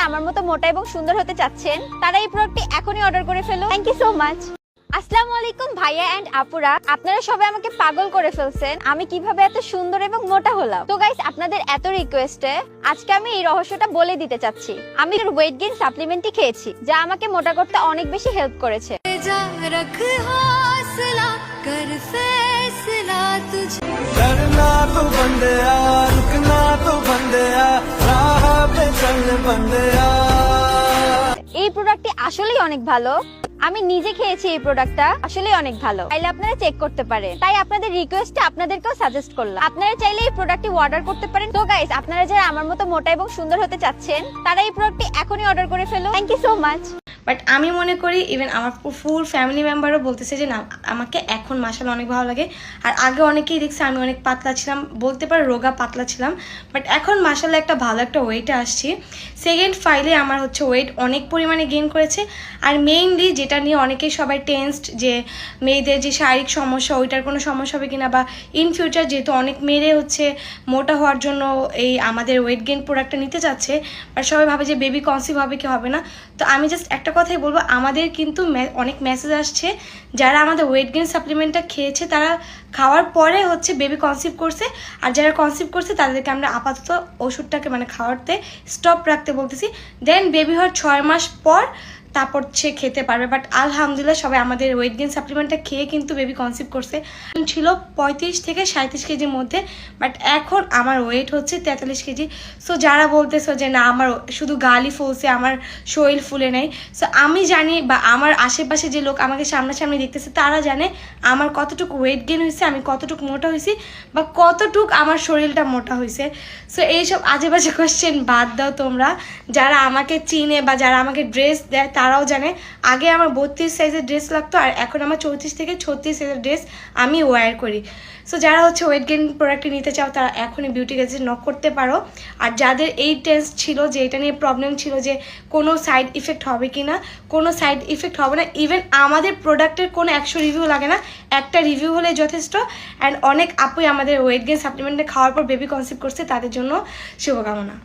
যারা আমার মতো মোটা এবং সুন্দর হতে চাচ্ছেন তারা এই প্রোডাক্টটি এখনই অর্ডার করে ফেলুন থ্যাংক ইউ সো মাচ আসসালামু আলাইকুম ভাইয়া এন্ড আপুরা আপনারা সবাই আমাকে পাগল করে ফেলছেন আমি কিভাবে এত সুন্দর এবং মোটা হলাম তো গাইস আপনাদের এত রিকোয়েস্টে আজকে আমি এই রহস্যটা বলে দিতে চাচ্ছি আমি ওয়েট গেইন সাপ্লিমেন্টই খেয়েছি যা আমাকে মোটা করতে অনেক বেশি হেল্প করেছে जा रख हौसला कर फैसला तुझ डरना तो बंदया এই প্রোডাক্টটি আসলেই অনেক ভালো। আমি নিজে খেয়েছি এই প্রোডাক্টটা আসলেই অনেক ভালো। তাইলে আপনারা চেক করতে পারেন। তাই আপনাদের রিকোয়েস্ট আপনাদেরকেও সাজেস্ট করলাম। আপনারা চাইলে এই প্রোডাক্টটি অর্ডার করতে পারেন। তো গাইস আপনারা যারা আমার মতো মোটা এবং সুন্দর হতে চাচ্ছেন, তারা এই প্রোডাক্টটি এখনই অর্ডার করে ফেলুন thank you so much but আমি মনে করি ইভেন আমার ফুল ফ্যামিলি মেম্বারও বলতেছে যে, না, আমাকে এখন মাসাল অনেক ভালো লাগে। আর আগে অনেকেই দেখছে আমি অনেক পাতলা ছিলাম, বলতে পারো রোগা পাতলা ছিলাম। বাট এখন মাসাল একটা ভালো একটা ওয়েটে আসছি। সেকেন্ড ফাইলে আমার হচ্ছে ওয়েট অনেক পরিমাণে গেইন করেছে। আর মেইনলি যেটা নিয়ে অনেকেই সবাই টেন্সড যে, মেয়েদের যে শারীরিক সমস্যা, ওইটার কোনো সমস্যা হবে কিনা বা ইন ফিউচার যেহেতু অনেক মেয়েরে হচ্ছে মোটা হওয়ার জন্য এই আমাদের ওয়েট গেইন প্রোডাক্টটা নিতে চাচ্ছে, আর সবাই ভাবে যে বেবি কনসিভ হবে কি হবে না। তো আমি জাস্ট একটা কথাই বলব, আমাদের কিন্তু অনেক মেসেজ আসছে যারা আমাদের ওয়েট গেন সাপ্লিমেন্টটা খেয়েছে, তারা খাওয়ার পরে হচ্ছে বেবি কনসিভ করছে, আর যারা কনসিভ করছে তাদেরকে আমরা আপাতত ওষুধটাকে মানে খাওয়াতে স্টপ রাখতে বলতেছি। দেন বেবি হওয়ার ছয় মাস পর তারপর সে খেতে পারবে। বাট আলহামদুলিল্লাহ সবাই আমাদের ওয়েট গেন সাপ্লিমেন্টটা খেয়ে কিন্তু বেবি কনসিভ করছে। ছিল পঁয়ত্রিশ থেকে সাঁত্রিশ কেজির মধ্যে বাট এখন আমার ওয়েট হচ্ছে তেতাল্লিশ কেজি। সো যারা বলতেছো যে না, আমার শুধু গালি ফুলছে, আমার শরীর ফুলে নেই। সো আমি জানি বা আমার আশেপাশে যে লোক আমাকে সামনাসামনি দেখতেছে, তারা জানে আমার কতটুকু ওয়েট গেন হয়েছে, আমি কতটুকু মোটা হয়েছি, বা কতটুক আমার শরীরটা মোটা হয়েছে। সো এইসব আজে বাজে কোশ্চেন বাদ দাও তোমরা। যারা আমাকে চিনে বা যারা আমাকে ড্রেস দেয় তারাও জানে। আগে আমার বত্রিশ সাইজের ড্রেস লাগতো আর এখন আমার চৌত্রিশ থেকে ছত্রিশ সাইজের ড্রেস আমি ওয়্যার করি। সো যারা হচ্ছে ওয়েট গেন প্রোডাক্টটি নিতে চাও, তারা এখনই বিউটি গেজে নক করতে পারো। আর যাদের এই টেন্স ছিল যে, এটা নিয়ে প্রবলেম ছিল যে, কোনো সাইড ইফেক্ট হবে কি না কোনো সাইড ইফেক্ট হবে না ইভেন আমাদের প্রোডাক্টের কোনো একশো রিভিউ লাগে না, একটা রিভিউ হলে যথেষ্ট। অ্যান্ড অনেক আপুই আমাদের ওয়েট গেইন সাপ্লিমেন্টে খাওয়ার পর বেবি কনসিভ করছে, তাদের জন্য শুভকামনা।